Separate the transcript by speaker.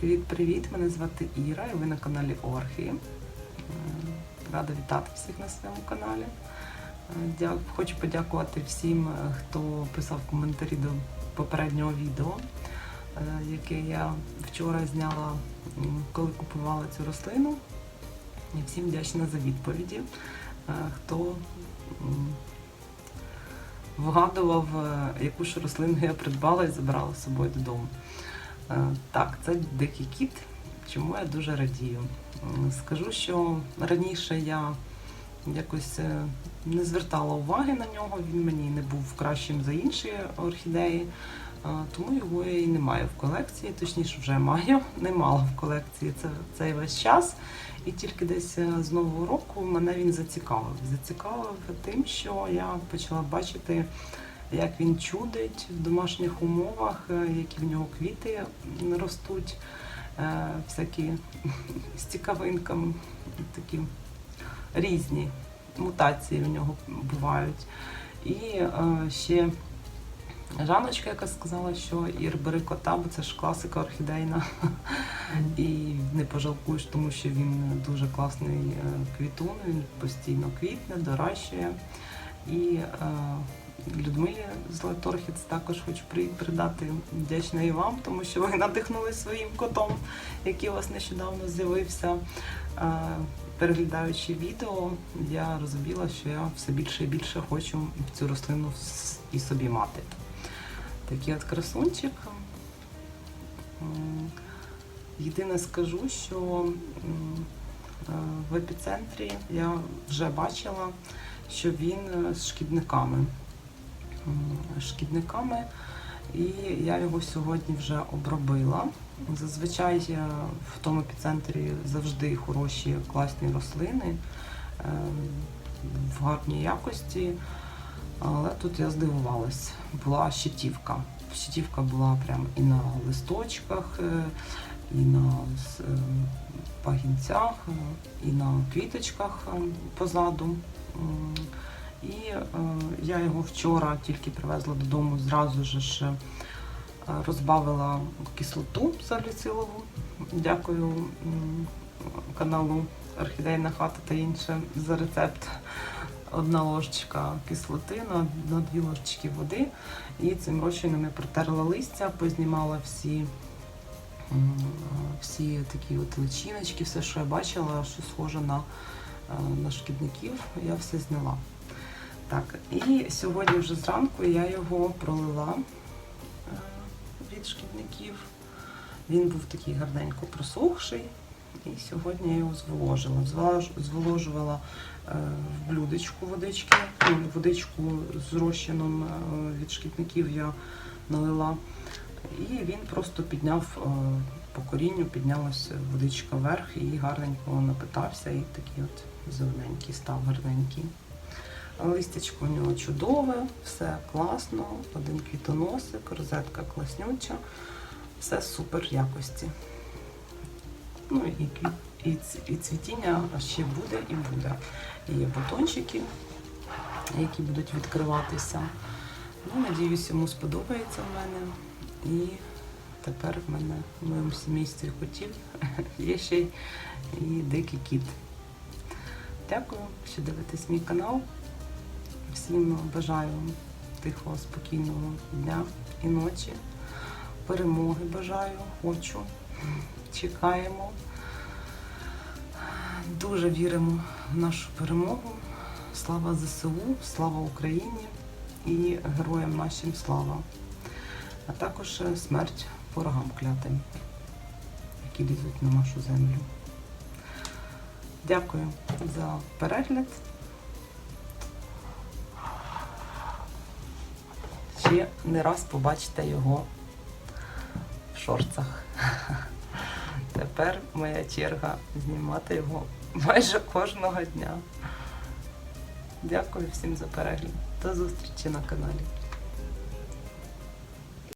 Speaker 1: Привіт-привіт! Мене звати Іра і ви на каналі Орхії. Е, Рада вітати всіх на своєму каналі. Е, Хочу подякувати всім, е, хто писав коментарі до попереднього відео, яке я вчора зняла, коли купувала цю рослину. І всім вдячна за відповіді. Хто вгадував, яку ж рослину я придбала і забрала з собою додому. Е, Так, це дикий кіт, чому я дуже радію. Скажу, що раніше я якось е, не звертала уваги на нього, він мені не був кращим за інші орхідеї, е, тому його я і не маю в колекції, точніше вже маю, не мала в колекції це, цей весь час. І тільки десь з нового року мене він зацікавив. Зацікавив тим, що я почала бачити як він чудить в домашніх умовах, е, які в нього квіти ростуть, е, всякі з цікавинками, такі різні мутації в нього бувають. І е, ще Жаночка, яка сказала, що Ір бери кота, бо це ж класика орхідейна. І не пожалкуєш, тому що він дуже класний квітун, він постійно квітне, доращує. І е, Людмилі з Леторхіц також хочу при- передати вдячна і вам, тому що ви надихнули своїм котом, який у вас нещодавно з'явився. Переглядаючи відео, я розуміла, що я все більше і більше хочу цю рослину і собі мати. Такий от красунчик. Єдине скажу, що е, в епіцентрі я вже бачила, що він е, з шкідниками. Шкідниками, і я його сьогодні вже обробила. Зазвичай е, в тому епіцентрі завжди хороші класні рослини е, в гарній якості. Але тут я здивувалась. Була щитівка. Щитівка була прям і на листочках, е, і на пагінцях, і на квіточках позаду. Е, я його вчора тільки привезла додому, зразу ж е, розбавила кислоту саліцилову. Дякую каналу Орхідейна хата та інше за рецепт. Одна ложечка кислоти на, на дві ложечки води. І цим розчином я протерла листя, познімала всі, всі такі от личиночки, все, що я бачила, що схоже на, е, на шкідників, я все зняла. Так, і сьогодні вже зранку я його пролила е, від шкідників. Він був такий гарненько просохший. І сьогодні я його зволожила. Зволожувала е, в блюдечку водички. Ну, водичку з розчином е, від шкідників я налила. І він просто підняв по корінню, піднялася водичка вверх і гарненько напитався, і такий от зелененький став гарненький. Листячко у нього чудове, все класно, один квітоносик, розетка класнюча, все супер якості. Ну і, і, і цвітіння ще буде і буде. І є бутончики, які будуть відкриватися. Ну, надіюсь, йому сподобається в мене. І тепер в мене в моєму сімействі котів є ще й дикий кіт. Дякую, що дивитесь мій канал. Всім бажаю тихого, спокійного дня і ночі. Перемоги бажаю, хочу. Чекаємо. Дуже віримо в нашу перемогу. Слава ЗСУ, слава Україні і героям нашим слава. А також е, смерть ворогам клятим, які лізуть на нашу землю. Дякую за перегляд. Ще не раз побачите його в шорцах. Тепер моя черга знімати його майже кожного дня. Дякую всім за перегляд. До зустрічі на каналі.